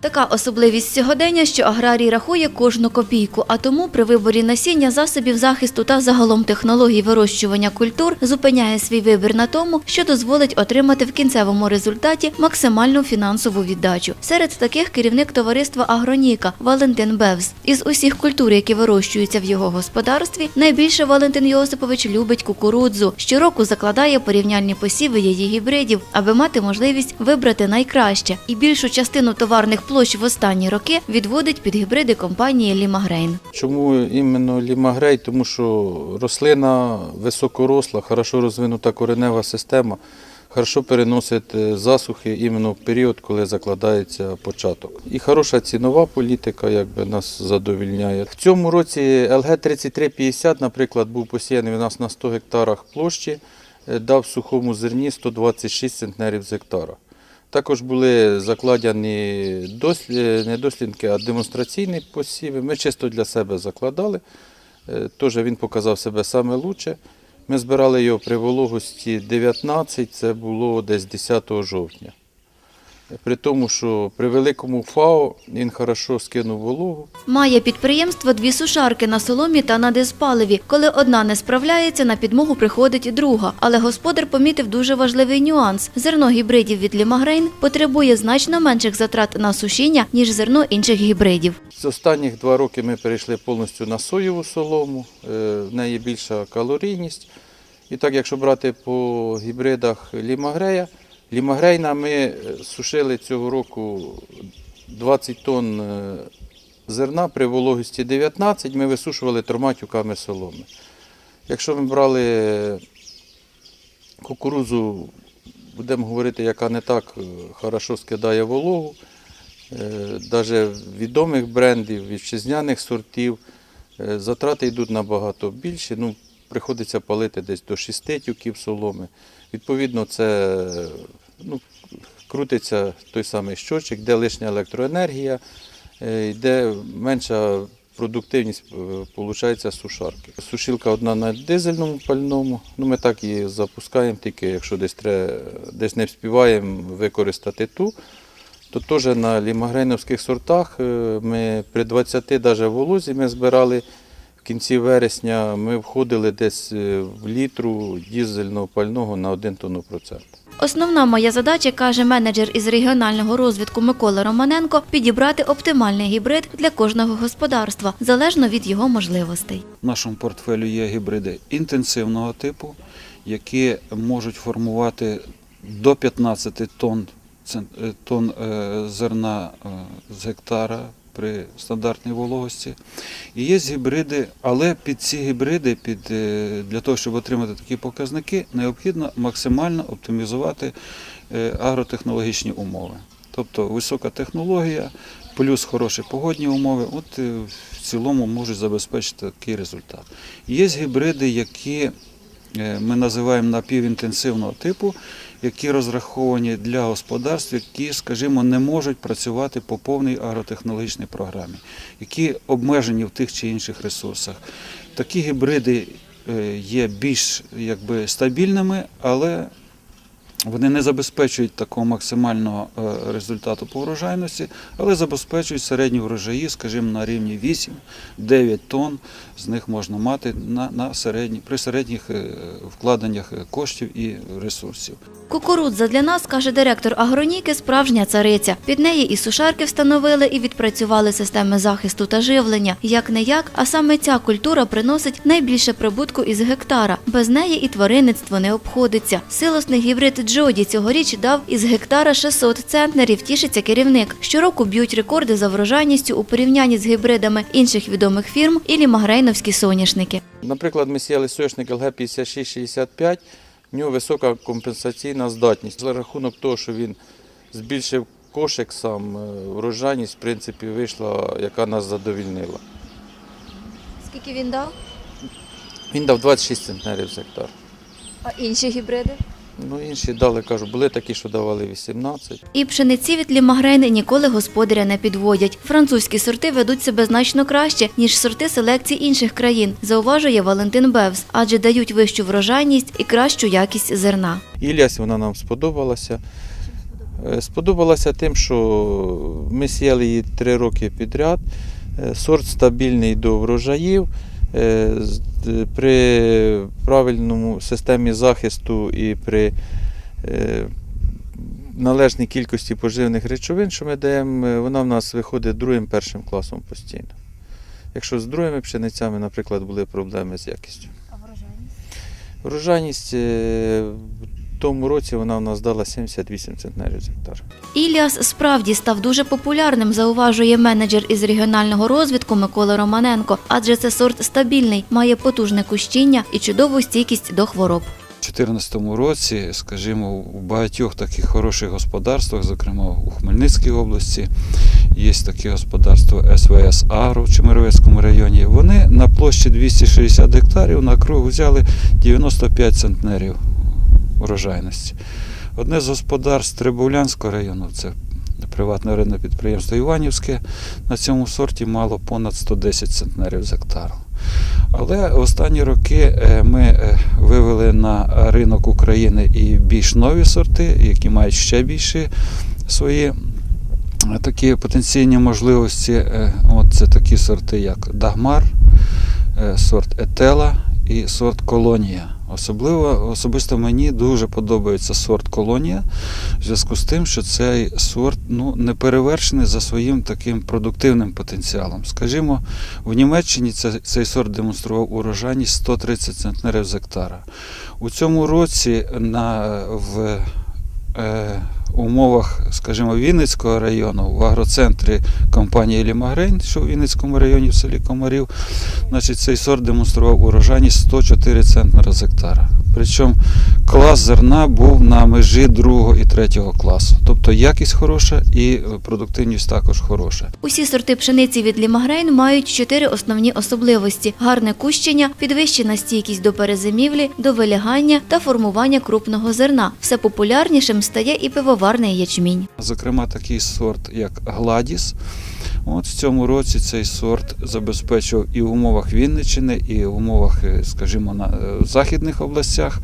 Така особливість сьогодення, що аграрій рахує кожну копійку, а тому при виборі насіння, засобів захисту та загалом технологій вирощування культур зупиняє свій вибір на тому, що дозволить отримати в кінцевому результаті максимальну фінансову віддачу. Серед таких керівник товариства Агроніка Валентин Бевз. Із усіх культур, які вирощуються в його господарстві, найбільше Валентин Йосипович любить кукурудзу. Щороку закладає порівняльні посіви її гібридів, аби мати можливість вибрати найкраще. І більшу частину товарних площ в останні роки відводить під гібриди компанії Лімагрейн. Чому іменно лімагрей? Тому що рослина високоросла, хорошо розвинута коренева система, хорошо переносить е, засухи іменно в період, коли закладається початок. І хороша цінова політика якби, нас задовільняє. В цьому році ЛГ 3350, наприклад, був посіяний у нас на 100 гектарах площі, е, дав сухому зерні 126 центнерів з гектара. Також були закладені дослі- не дослідки, а демонстраційні посіви. Ми чисто для себе закладали. Е, Теж він показав себе лучше. Ми збирали його при вологості 19, це було десь 10 жовтня. При тому, що при великому ФАО він хорошо скинув вологу. Має підприємство дві сушарки на соломі та на диспаливі. Коли одна не справляється, на підмогу приходить друга. Але господар помітив дуже важливий нюанс: зерно гібридів від Лімагрейн потребує значно менших затрат на сушіння, ніж зерно інших гібридів. З останніх два роки ми перейшли повністю на соєву солому, е, в неї більша калорійність. І так, якщо брати по гібридах лімагрея, лімагрейна ми е, сушили цього року 20 тонн е, зерна при вологості 19, ми висушували трьома тюками соломи. Якщо ми брали кукурузу, будемо говорити, яка не так е, хорошо скидає вологу, навіть відомих брендів, вітчизняних сортів, е, затрати йдуть набагато більші. Ну, приходиться палити десь до 6 тюків соломи. Відповідно, це е, ну, крутиться той самий щочик, де лишня електроенергія, е, йде менша продуктивність виходить сушарки. Сушилка одна на дизельному пальному. Ну, ми так її запускаємо, тільки якщо десь, треба, десь не вспіваємо використати ту, то теж на лімагрейновських сортах е, ми при 20 даже волозі ми збирали кінці вересня, ми входили десь е, в літру дізельного пального на 1 тонну процент. Основна моя задача, каже менеджер із регіонального розвитку Микола Романенко, підібрати оптимальний гібрид для кожного господарства, залежно від його можливостей. В нашому портфелю є гібриди інтенсивного типу, які можуть формувати до 15 тонн, е, тонн е, зерна з гектара при стандартній вологості. І є гібриди, але під ці гібриди, під, е, для того, щоб отримати такі показники, необхідно максимально оптимізувати е, агротехнологічні умови. Тобто висока технологія плюс хороші погодні умови, от е, в цілому можуть забезпечити такий результат. Є гібриди, які ми називаємо напівінтенсивного типу, які розраховані для господарств, які, скажімо, не можуть працювати по повній агротехнологічній програмі, які обмежені в тих чи інших ресурсах. Такі гібриди е, є більш якби, стабільними, але вони не забезпечують такого максимального е, результату по врожайності, але забезпечують середні врожаї, скажімо, на рівні 8-9 тонн. З них можна мати на, на середні, при середніх е, вкладеннях е, коштів і ресурсів. Кукурудза для нас, каже директор агроніки, справжня цариця. Під неї і сушарки встановили, і відпрацювали системи захисту та живлення. Як не як, а саме ця культура приносить найбільше прибутку із гектара. Без неї і тваринництво не обходиться. Силосний гібрид Джоді цьогоріч дав із гектара 600 центнерів. Тішиться керівник. Щороку б'ють рекорди за врожайністю у порівнянні з гібридами інших відомих фірм і лімагрейновські соняшники. Наприклад, ми сіяли соняшник ЛГ 5665, в нього висока компенсаційна здатність. За рахунок того, що він збільшив кошик сам, е, врожайність, в принципі, вийшла, яка нас задовільнила. Скільки він дав? Він дав 26 центнерів з гектар. А інші гібриди? Ну, інші дали, кажу, були такі, що давали 18. І пшениці від лімагрейни ніколи господаря не підводять. Французькі сорти ведуть себе значно краще, ніж сорти селекції інших країн, зауважує Валентин Бевс, адже дають вищу врожайність і кращу якість зерна. Іллясь вона нам сподобалася. Е, Сподобалася тим, що ми сіяли її три роки підряд. Е, Сорт стабільний до врожаїв. Е, При правильному системі захисту і при е, належній кількості поживних речовин, що ми даємо, е, вона в нас виходить другим першим класом постійно. Якщо з другими пшеницями, наприклад, були проблеми з якістю. А врожайність? Врожайність тому році вона в нас дала 78 центнерів з гектара. Іліас справді став дуже популярним, зауважує менеджер із регіонального розвитку Микола Романенко, адже це сорт стабільний, має потужне кущіння і чудову стійкість до хвороб. У 2014 році, скажімо, у багатьох таких хороших господарствах, зокрема у Хмельницькій області, є таке господарство СВС Агро в Чемеровецькому районі. Вони на площі 260 гектарів на круг взяли 95 центнерів урожайності. Одне з господарств Трибулянського району, це приватне ринне підприємство Іванівське, на цьому сорті мало понад 110 центнерів з гектару. Але останні роки е, ми е, вивели на ринок України і більш нові сорти, які мають ще більші свої е, такі потенційні можливості. От це такі сорти, як Дагмар, сорт Етела і сорт Колонія. Особливо особисто мені дуже подобається сорт Колонія в зв'язку з тим, що цей сорт ну, не перевершений за своїм таким продуктивним потенціалом. Скажімо, в Німеччині це, цей сорт демонстрував урожайність 130 центнерів з гектара. У цьому році на, в е, умовах, скажімо, Вінницького району, в агроцентрі компанії Лімагрейн, що в Вінницькому районі в селі Комарів, значить, цей сорт демонстрував урожайність 104 центнера з гектара. Причому клас зерна був на межі другого і третього класу. Тобто якість хороша і е, продуктивність також хороша. Усі сорти пшениці від Лімагрейн мають чотири основні особливості: гарне кущення, підвищена стійкість до перезимівлі, до вилягання та формування крупного зерна. Все популярнішим стає і пивоварний ячмінь. Зокрема, такий сорт, як Гладіс. От в цьому році цей сорт забезпечив і в умовах Вінниччини, і в умовах, е, скажімо, на е, західних областях,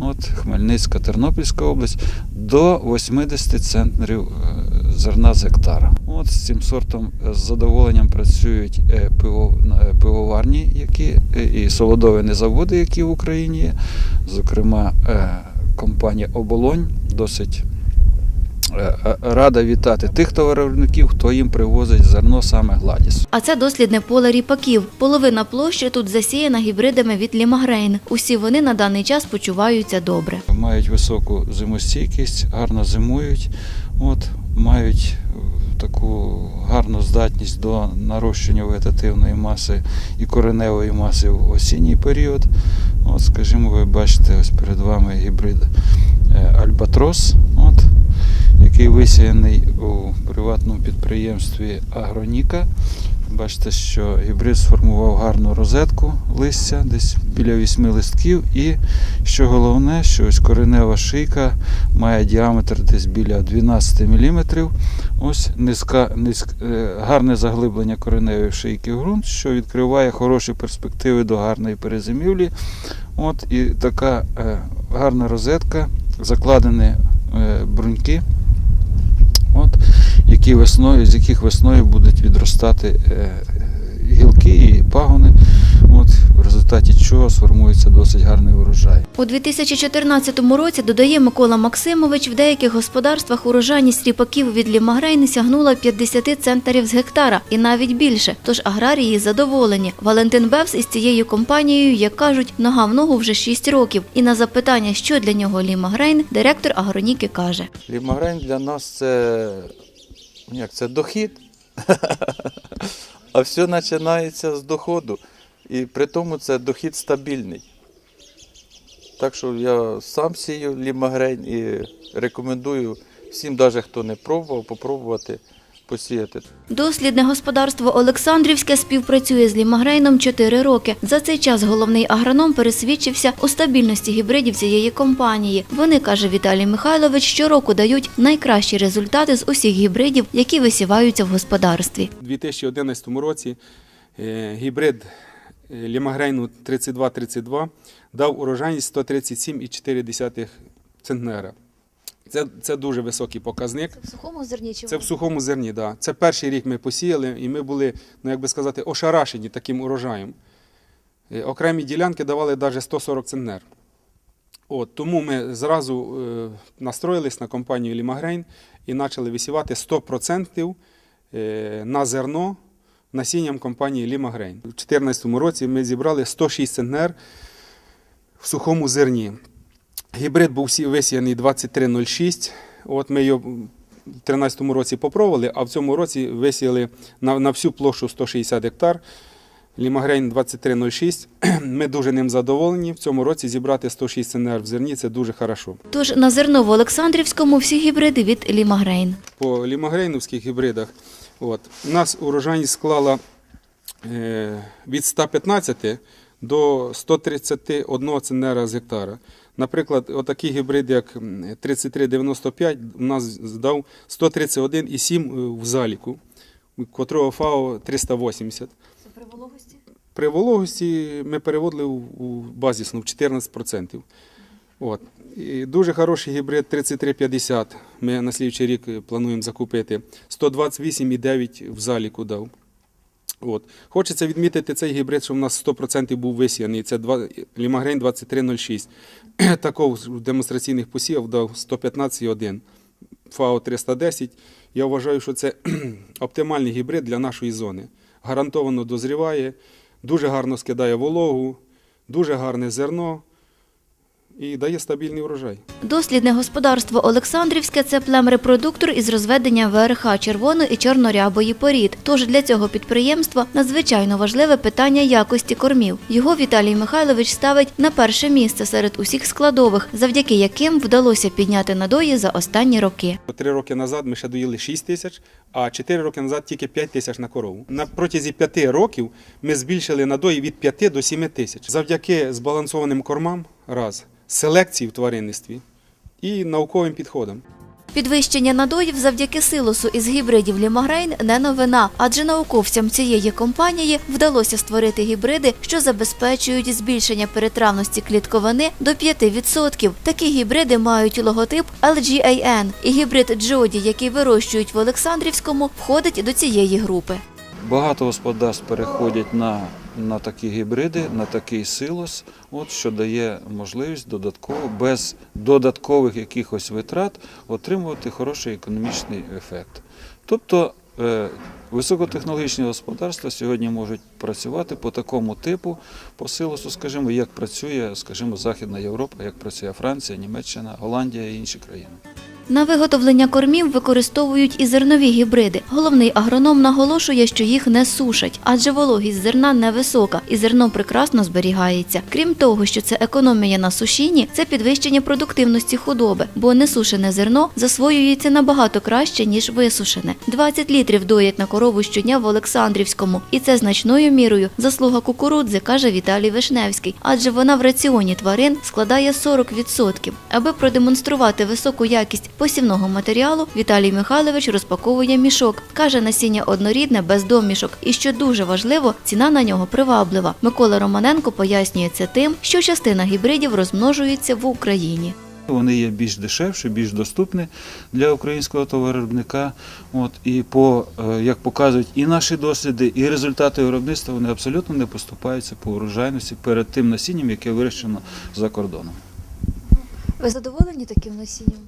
от Хмельницька, Тернопільська область, до 80 центнерів е, зерна з гектара. От з цим сортом з задоволенням працюють пиво, пивоварні, які і солодовини заводи, які в Україні є. Зокрема, компанія Оболонь досить рада вітати тих товаровиробників, хто їм привозить зерно саме гладіс. А це дослідне поле ріпаків. Половина площі тут засіяна гібридами від Лімагрейн. Усі вони на даний час почуваються добре. Мають високу зимостійкість, гарно зимують, от, мають е, таку гарну здатність до нарощення вегетативної маси і кореневої маси в осінній період. От, скажімо, ви бачите ось перед вами гібрид е, Альбатрос, от, який висіяний у приватному підприємстві Агроніка. Бачите, що гібрид сформував гарну розетку листя, десь біля 8 листків. І що головне, що ось коренева шийка має діаметр десь біля 12 мм. Ось низька, низьк, е, гарне заглиблення кореневої шийки в ґрунт, що відкриває хороші перспективи до гарної перезимівлі. От і така е, гарна розетка, закладені е, бруньки. От, які весною, з яких весною будуть відростати е, е, гілки і пагони, от, в результаті чого сформується досить гарний урожай. У 2014 році, додає Микола Максимович, в деяких господарствах урожайність ріпаків від Лімагрейн сягнула 50 центнерів з гектара і навіть більше. Тож аграрії задоволені. Валентин Бевс із цією компанією, як кажуть, нога в ногу вже 6 років. І на запитання, що для нього Лімагрейн, директор агроніки каже. Лімагрень для нас це, ну, як, це дохід. а все починається з доходу. І при тому це дохід стабільний. Так що я сам сію лімагрень і рекомендую всім, навіть хто не пробував, попробувати посіяти. Дослідне господарство Олександрівське співпрацює з Лімагрейном 4 роки. За цей час головний агроном пересвідчився у стабільності гібридів цієї компанії. Вони, каже Віталій Михайлович, щороку дають найкращі результати з усіх гібридів, які висіваються в господарстві. У 2011 році е, гібрид Лімагрейну 3232 дав урожайність 137,4 центнера. Це, це дуже високий показник. в сухому зерні чи Це в сухому зерні, да. Це перший рік ми посіяли, і ми були, ну як би сказати, ошарашені таким урожаєм. Е, Окремі ділянки давали навіть 140 центнер. От, тому ми зразу е, настроїлись на компанію Лімагрейн і почали висівати 100% е, на зерно насінням компанії Лімагрейн. У 2014 році ми зібрали 106 центнер в сухому зерні. Гібрид був сі- висіяний 2306. От ми його в 2013 році попробували, а в цьому році висіяли на, на всю площу 160 гектар. Лімагрейн 2306. Ми дуже ним задоволені. В цьому році зібрати 106 ЦНР в зерні це дуже хорошо. Тож на зерно в Олександрівському всі гібриди від Лімагрейн. По лімагрейновських гібридах от, у нас урожайність склала е, від 115 до 131 центнера з гектара. Наприклад, отакий гібрид, як 3395, у нас здав 131,7 в заліку, котрого ФАО 380. При вологості? При вологості ми переводили у базісну в 14%. От. І дуже хороший гібрид 3350. Ми на слідчий рік плануємо закупити. 128,9 в заліку дав. От. Хочеться відмітити цей гібрид, що в нас 100% був висіяний. Це два- Лімагрейн 2306. Такого в демонстраційних посівах дав 115,1. ФАО 310. Я вважаю, що це оптимальний гібрид для нашої зони. Гарантовано дозріває, дуже гарно скидає вологу, дуже гарне зерно і дає стабільний урожай. Дослідне господарство Олександрівське це племрепродуктор із розведення ВРХ червоної і чорнорябої порід. Тож для цього підприємства надзвичайно важливе питання якості кормів. Його Віталій Михайлович ставить на перше місце серед усіх складових, завдяки яким вдалося підняти надої за останні роки. Три роки назад ми ще доїли 6 тисяч, а 4 роки назад тільки 5 тисяч на корову. На протязі 5 років ми збільшили надої від 5 до 7 тисяч. Завдяки збалансованим кормам, раз, селекції в тваринництві і науковим підходам. Підвищення надоїв завдяки силосу із гібридів Лімагрейн не новина, адже науковцям цієї компанії вдалося створити гібриди, що забезпечують збільшення перетравності клітковини до 5%. Такі гібриди мають логотип LGAN, і гібрид Джоді, який вирощують в Олександрівському, входить до цієї групи. Багато господарств переходять на, на такі гібриди, на такий силос, от, що дає можливість додатково, без додаткових якихось витрат отримувати хороший економічний ефект. Тобто е, високотехнологічні господарства сьогодні можуть працювати по такому типу, по силосу, скажімо, як працює, скажімо, Західна Європа, як працює Франція, Німеччина, Голландія і інші країни. На виготовлення кормів використовують і зернові гібриди. Головний агроном наголошує, що їх не сушать, адже вологість зерна невисока і зерно прекрасно зберігається. Крім того, що це економія на сушінні, це підвищення продуктивності худоби, бо несушене зерно засвоюється набагато краще ніж висушене. 20 літрів доять на корову щодня в Олександрівському, і це значною мірою заслуга кукурудзи, каже Віталій Вишневський, адже вона в раціоні тварин складає 40%. Аби продемонструвати високу якість посівного матеріалу, Віталій Михайлович розпаковує мішок. Каже, насіння однорідне, без домішок. І що дуже важливо, ціна на нього приваблива. Микола Романенко пояснює це тим, що частина гібридів розмножується в Україні. Вони є більш дешевші, більш доступні для українського товаровиробника. От, і по, е, як показують і наші досліди, і результати виробництва, вони абсолютно не поступаються по урожайності перед тим насінням, яке вирощено за кордоном. Ви задоволені таким насінням?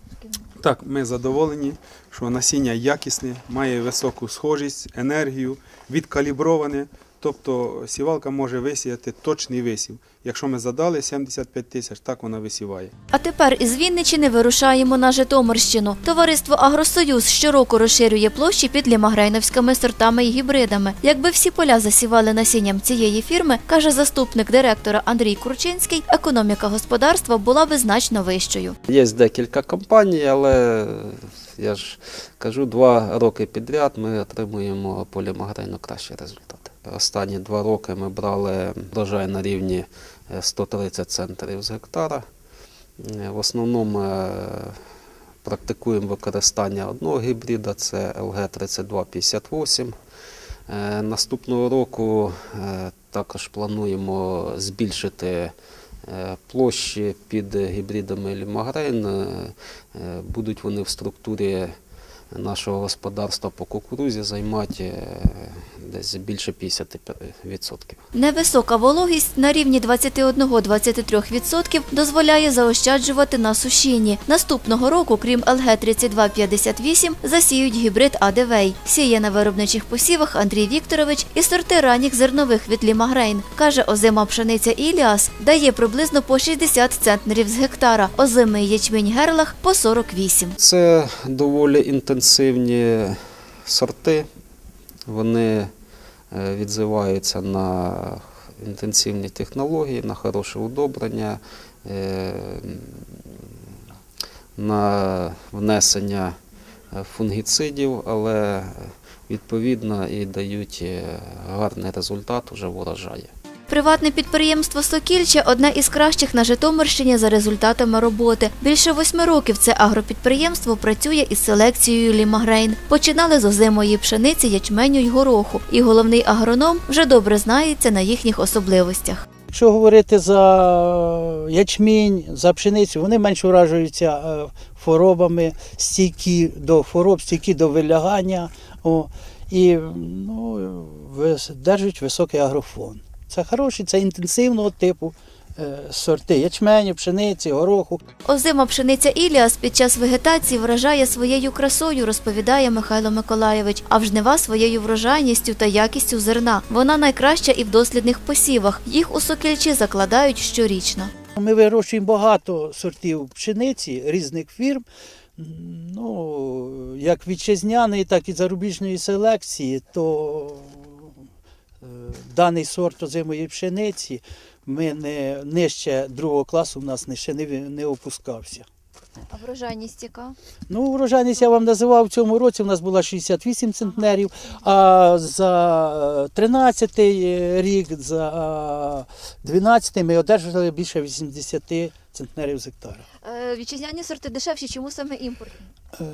Так, ми задоволені, що насіння якісне, має високу схожість, енергію, відкаліброване. Тобто сівалка може висіяти точний висів. Якщо ми задали 75 тисяч, так вона висіває. А тепер із Вінничини вирушаємо на Житомирщину. Товариство Агросоюз щороку розширює площі під лімагрейновськими сортами і гібридами. Якби всі поля засівали насінням цієї фірми, каже заступник директора Андрій Курчинський, економіка господарства була би значно вищою. Є декілька компаній, але я ж кажу, два роки підряд ми отримуємо по лімагрейну кращі результати. Останні два роки ми брали врожай на рівні е, 130 центрів з гектара. Е, В основному е, практикуємо використання одного гібрида, це LG3258. Е, Наступного року е, також плануємо збільшити е, Е, Площі під гібридами Лімагрейн е, е, будуть вони в структурі нашого господарства по кукурузі займати е, десь більше 50%. Невисока вологість на рівні 21-23% дозволяє заощаджувати на сушінні. Наступного року, крім ЛГ-3258, засіють гібрид АДВей. Сіє на виробничих посівах Андрій Вікторович і сорти ранніх зернових від Лімагрейн. Каже, озима пшениця Іліас дає приблизно по 60 центнерів з гектара, озимий ячмінь Герлах по 48. Це доволі інтенсивні сорти. Вони е, відзиваються на інтенсивні технології, на хороше удобрення, е, на внесення е, фунгіцидів, але відповідно і дають гарний результат уже в урожаї. Приватне підприємство Сокільче одне із кращих на Житомирщині за результатами роботи. Більше восьми років це агропідприємство працює із селекцією лімагрейн. Починали з озимої пшениці, ячменю й гороху. І головний агроном вже добре знається на їхніх особливостях. Якщо говорити за ячмінь, за пшеницю, вони менш уражуються е, хворобами, стійкі до хвороб, стійкі до вилягання. І ну, держать високий агрофон. Це хороші, це інтенсивного типу е, сорти ячменю, пшениці, гороху. Озима пшениця Іліас під час вегетації вражає своєю красою, розповідає Михайло Миколайович, а в жнива своєю врожайністю та якістю зерна. Вона найкраща і в дослідних посівах. Їх у Сокільчі закладають щорічно. Ми вирощуємо багато сортів пшениці різних фірм. Ну, як вітчизняної, так і зарубіжної селекції, то даний сорт озимої пшениці ми не нижче другого класу в нас ще не, не опускався. А врожайність яка? Ну, урожайність я вам називав в цьому році. У нас була 68 центнерів, а за 13 рік, за 12 ми одержали більше 80 центнерів з гектара. Е, Вітчизняні сорти дешевші, чому саме імпортні? Е,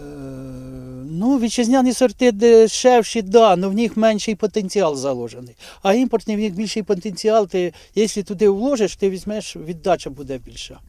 ну, вітчизняні сорти дешевші, да, але в них менший потенціал заложений. А імпортний в них більший потенціал. Ти, якщо туди вложиш, ти візьмеш, віддача буде більша.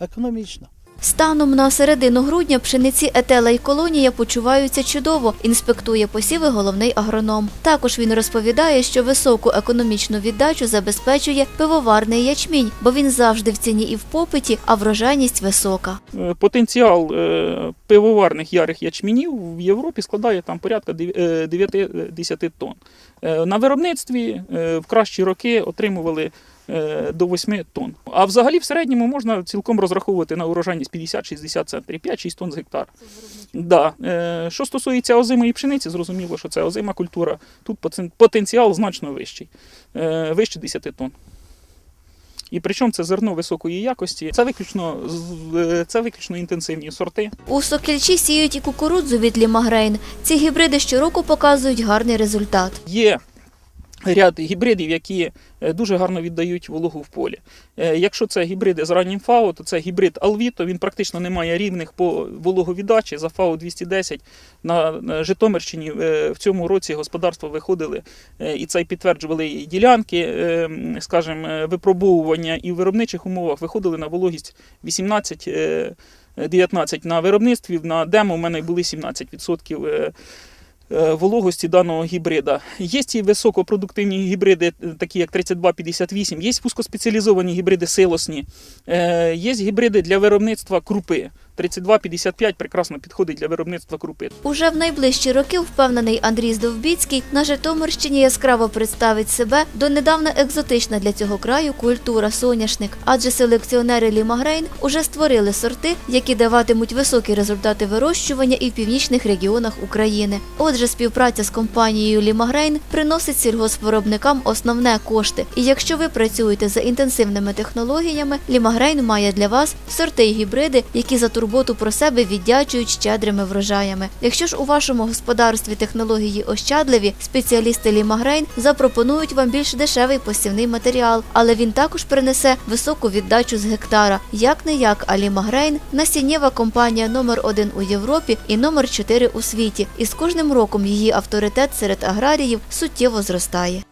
Економічна. Станом на середину грудня пшениці етела і колонія почуваються чудово, інспектує посіви головний агроном. Також він розповідає, що високу економічну віддачу забезпечує пивоварний ячмінь, бо він завжди в ціні і в попиті, а врожайність висока. Е, Потенціал е, пивоварних ярих ячменів в Європі складає там порядка дев- е, 9-10 тонн. На виробництві в кращі роки отримували до 8 тонн. А взагалі в середньому можна цілком розраховувати на урожайність 50-60 центрів, 5-6 тонн з гектара. Да. Е, Що стосується озимої пшениці, зрозуміло, що це озима культура. Тут потенціал значно вищий, е, вище 10 тонн. І причому це зерно високої якості. Це виключно е, це виключно інтенсивні сорти. У Сокільчі сіють і кукурудзу від Лімагрейн. Ці гібриди щороку показують гарний результат. Є ряд гібридів, які е, дуже гарно віддають вологу в полі. Е, Якщо це гібриди з раннім ФАО, то це гібрид Алвіто. Він практично не має рівних по вологовіддачі. За ФАО 210 на Житомирщині е, в цьому році господарства виходили і це підтверджували і ділянки, скажімо, випробовування і в виробничих умовах виходили на вологість 18 е, 19 на виробництві, на демо в мене були 17% е, е, вологості даного гібрида. Є і високопродуктивні гібриди, е, такі як 3258, є вузькоспеціалізовані гібриди силосні, е, є гібриди для виробництва крупи. 3255 прекрасно підходить для виробництва крупи. Уже в найближчі роки, впевнений Андрій Здовбіцький, на Житомирщині яскраво представить себе донедавна екзотична для цього краю культура соняшник, адже селекціонери Лімагрейн уже створили сорти, які даватимуть високі результати вирощування і в північних регіонах України. Отже, співпраця з компанією Лімагрейн приносить сільгоспвиробникам основне кошти. І якщо ви працюєте за інтенсивними технологіями, Лімагрейн має для вас сорти і гібриди, які за турботу про себе віддячують щедрими врожаями. Якщо ж у вашому господарстві технології ощадливі, спеціалісти Лімагрейн запропонують вам більш дешевий посівний матеріал, але він також принесе високу віддачу з гектара. Як не як, а Лімагрейн – насіннєва компанія номер один у Європі і номер 4 у світі. І з кожним роком її авторитет серед аграріїв суттєво зростає.